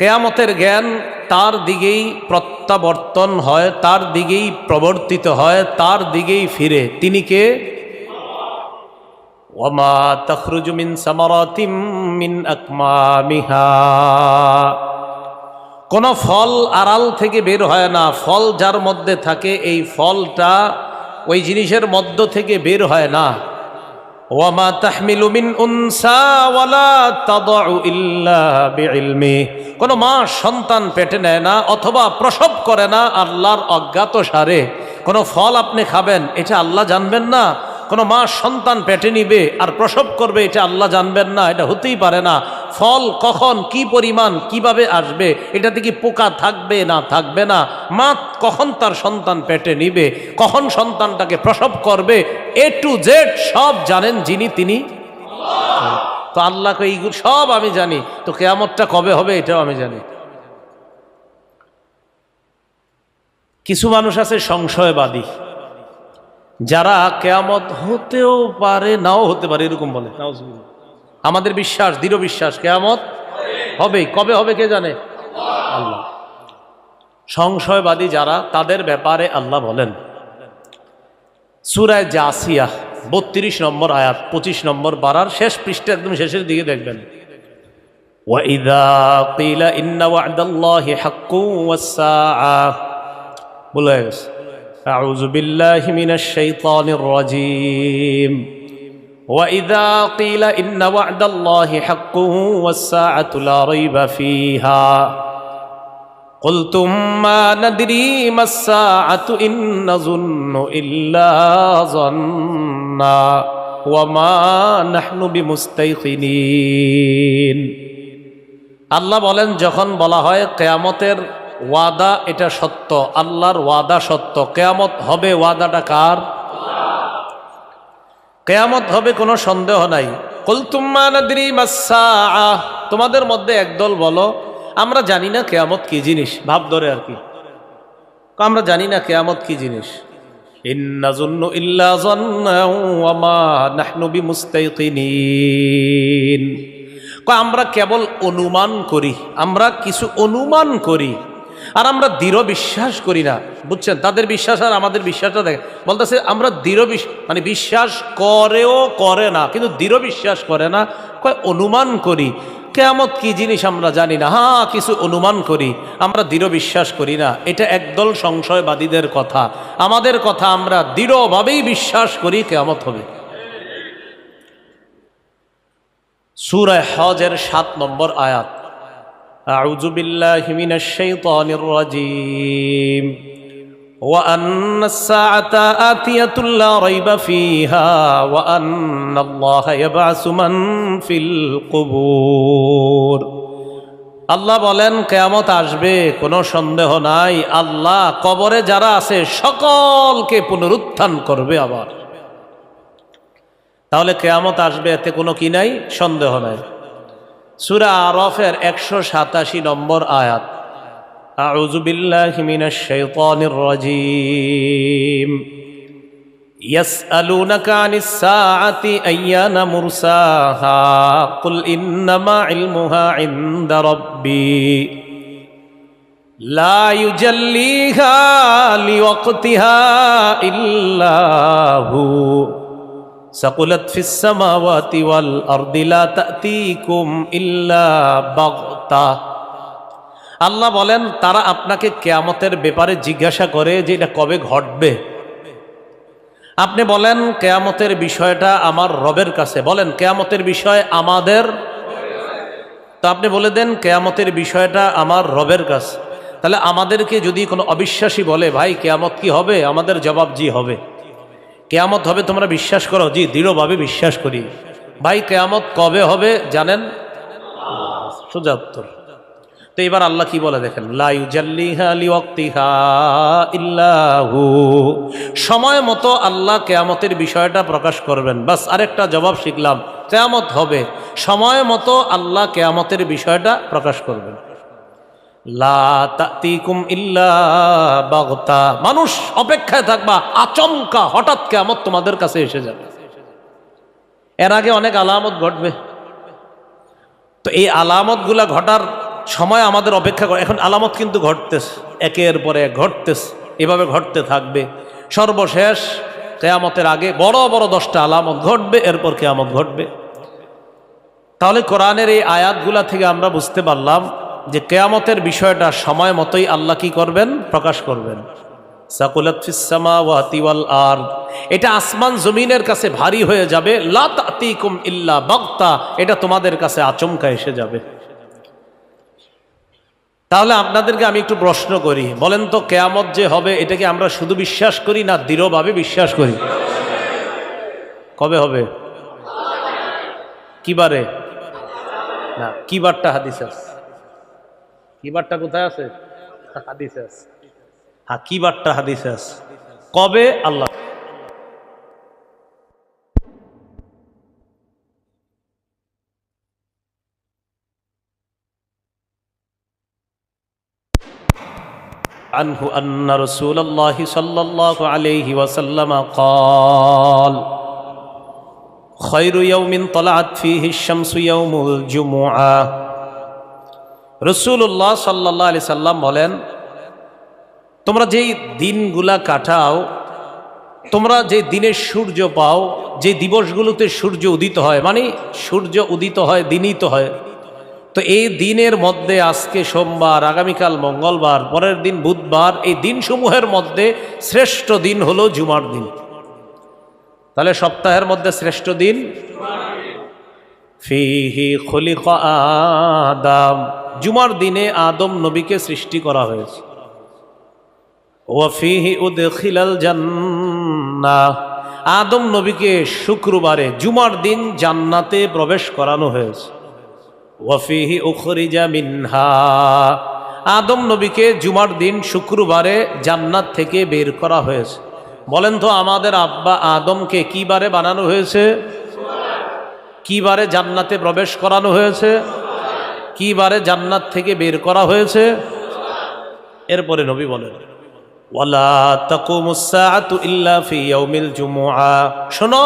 কেয়ামতের জ্ঞান তার দিকেই প্রত্যাবর্তন হয়, তার দিকেই প্রবর্তিত হয়, তার দিকেই ফিরে। তিনি কে? ওয়ামা তখরুজু মিন সামারাতিম মিন আকমামিহা। কোন ফল আড়াল থেকে বের হয় না। ফল যার মধ্যে থাকে, এই ফলটা ওই জিনিসের মধ্য থেকে বের হয় না। ওয়ামা তাহমিলু মিন উনসা ওয়ালা তাদউ ইল্লা বিইলমি। কোন মা সন্তান পেটে নেয় না অথবা প্রসব করে না আল্লাহর অজ্ঞাত সারে। কোন ফল আপনি খাবেন, এটা আল্লাহ জানবেন না। কোনো মা সন্তান পেটে নিবে আর প্রসব করবে, এটা আল্লাহ জানবেন না, এটা হতেই পারে না। ফল কখন কি পরিমাণ কীভাবে আসবে, এটাতে কি পোকা থাকবে না থাকবে না মা কখন তার সন্তান পেটে নিবে, কখন সন্তানটাকে প্রসব করবে, এ টু জেড সব জানেন যিনি তিনি তো আল্লাহকে এইগুলো সব আমি জানি, তো কেয়ামতটা কবে হবে এটাও আমি জানি কিছু মানুষ আছে সংশয়বাদী, যারা কেয়ামত হতেও পারে, নাও হতে পারে, এরকম বলে। আমাদের বিশ্বাস, দৃঢ় বিশ্বাস, কেয়ামত হবে কবে হবে কে জানে? আল্লাহ। সংশয়বাদী যারা, তাদের ব্যাপারে আল্লাহ বলেন। সুরায় জাসিয়া, বত্রিশ নম্বর আয়াত, পঁচিশ নম্বর বাড়ার শেষ পৃষ্ঠে একদম শেষের দিকে দেখবেন। বলে وإذا قيل إن وعد الله حق والساعة لا ريب فيها قلتم ما ندري ما الساعة إن نظن إلا ظنا وما نحن بمستيقنين আল্লাহ বলেন যখন বলা হয় কেয়ামতের ওয়াদা এটা সত্য আল্লাহর ওয়াদা সত্য কেয়ামত হবে ওয়াদাটা কার কেয়ামত হবে কোনো সন্দেহ নাই। মাসা তোমাদের মধ্যে একদল বলো, আমরা জানি না কেয়ামত কি জিনিস। ভাব ধরে আর কি। আমরা জানি না কেয়ামত কি জিনিস। আমরা কেবল অনুমান করি, আমরা কিছু অনুমান করি। আর আমরা দৃঢ় বিশ্বাস করি না। বুঝছেন? তাদের বিশ্বাস আর আমাদের বিশ্বাসটা দেখে বলতেছে, আমরা দৃঢ় মানে বিশ্বাস করেও করে না, কিন্তু দৃঢ় বিশ্বাস করে না। কয়, অনুমান করি। কেয়ামত কি জিনিস আমরা জানি না। হ্যাঁ কিছু অনুমান করি। আমরা দৃঢ় বিশ্বাস করি না। এটা একদল সংশয়বাদীদের কথা। আমাদের কথা আমরা দৃঢ়ভাবেই বিশ্বাস করি, কেয়ামত হবে। সুরায় হজের সাত নম্বর আয়াত। أعوذ بالله من الشيطان الرجيم وأن الساعة آتية لا ريب فيها وأن الله يبعث من في القبور আল্লাহ বলেন কেয়ামত আসবে কোনো সন্দেহ নাই আল্লাহ কবরে যারা আছে সকলকে পুনরুত্থান করবে আবার তাহলে কেয়ামত আসবে এতে কোনো কি নাই সন্দেহ নাই সুরা আরফের একশো সাতাশি নম্বর আয়াত أعوذ بالله من الشيطان الرجيم يسألونك عن الساعة أيان مرساها قل إنما علمها عند ربي لا يجليها لوقتها إلا هو সকুলত ইল্লা আল্লাহ বলেন, তারা আপনাকে কেয়ামতের ব্যাপারে জিজ্ঞাসা করে যে এটা কবে ঘটবে। আপনি বলেন, কেয়ামতের বিষয়টা আমার রবের কাছে। বলেন, কেয়ামতের বিষয় আমাদের? তো আপনি বলে দেন, কেয়ামতের বিষয়টা আমার রবের কাছে। তাহলে আমাদেরকে যদি কোনো অবিশ্বাসী বলে, ভাই, কেয়ামত কি হবে? আমাদের জবাব জি হবে। কেয়ামত হবে, তোমরা বিশ্বাস করো। জি, দৃঢ়ভাবে বিশ্বাস করি। ভাই, কেয়ামত কবে হবে জানেন? তো এবার আল্লাহ কি বলে দেখেন? সময় মতো আল্লাহ কেয়ামতের বিষয়টা প্রকাশ করবেন। বাস, আরেকটা জবাব শিখলাম। কেয়ামত হবে। সময় মতো আল্লাহ কেয়ামতের বিষয়টা প্রকাশ করবেন লা তাতিকুম ইল্লা বাগতা মানুষ অপেক্ষায় থাকবা, আচমকা হঠাৎ কেয়ামত তোমাদের কাছে এসে যাবে। এর আগে অনেক আলামত ঘটবে। তো এই আলামতগুলা ঘটার সময় আমাদের অপেক্ষা করে। এখন আলামত কিন্তু ঘটতেছে, একের পরে ঘটতেছে, এভাবে ঘটতে থাকবে। সর্বশেষ কেয়ামতের আগে বড় বড় দশটা আলামত ঘটবে, এরপর কেয়ামত ঘটবে। তাহলে কোরআনের এই আয়াতগুলা থেকে আমরা বুঝতে পারলাম যে কেয়ামতের বিষয়টা সময় মতোই আল্লাহ কি করবেন? প্রকাশ করবেন। আর এটা আসমান জমিনের কাছে ভারী হয়ে যাবে। ইল্লা বাগতা। এটা তোমাদের কাছে আচমকা এসে যাবে। তাহলে আপনাদেরকে আমি একটু প্রশ্ন করি। বলেন তো, কেয়ামত যে হবে, এটাকে আমরা শুধু বিশ্বাস করি না দৃঢ়ভাবে বিশ্বাস করি? কবে হবে? কিবারে না কিবারটা হাদিস আছে? কিবারটা কোথায় আছে হাদিস আছে হ্যাঁ কিবারটা হাদিস আছে কবে আল্লাহ عنه أن رسول الله صلى الله عليه وسلم قال خير يوم طلعت فيه الشمس يوم الجمعة রসুল্লাহ সাল্লাহ আলি সাল্লাম বলেন, তোমরা যেই দিনগুলা কাটাও, তোমরা যে দিনের সূর্য পাও যে দিবসগুলোতে সূর্য উদিত হয় মানে সূর্য উদিত হয়, দিনই তো হয়। তো এই দিনের মধ্যে আজকে সোমবার, আগামীকাল মঙ্গলবার, পরের দিন বুধবার, এই দিনসমূহের মধ্যে শ্রেষ্ঠ দিন হলো জুমার দিন। তাহলে সপ্তাহের মধ্যে শ্রেষ্ঠ দিন? ফিহি খলিক আদম। জুমার দিনে আদম নবীকে সৃষ্টি করা হয়েছে। ওয়াফিহি উদখিলাল জান্নাহ। আদম নবীকে শুক্রবারে, জুমার দিন জান্নাতে প্রবেশ করানো হয়েছে। ওয়াফিহি উখরিজা মিনহা। আদম নবীকে জুমার দিন শুক্রবারে জান্নাত থেকে বের করা হয়েছে। বলেন তো, আমাদের আব্বা আদমকে কি বারে বানানো হয়েছে? কি বারে জান্নাতে প্রবেশ করানো হয়েছে? কি বারে জান্নাত থেকে বের করা হয়েছে? এরপরে নবী বলেন, ওয়ালা তাকুমুস সাআতু ইল্লা ফি ইয়াউমিল জুমুআ। শোনো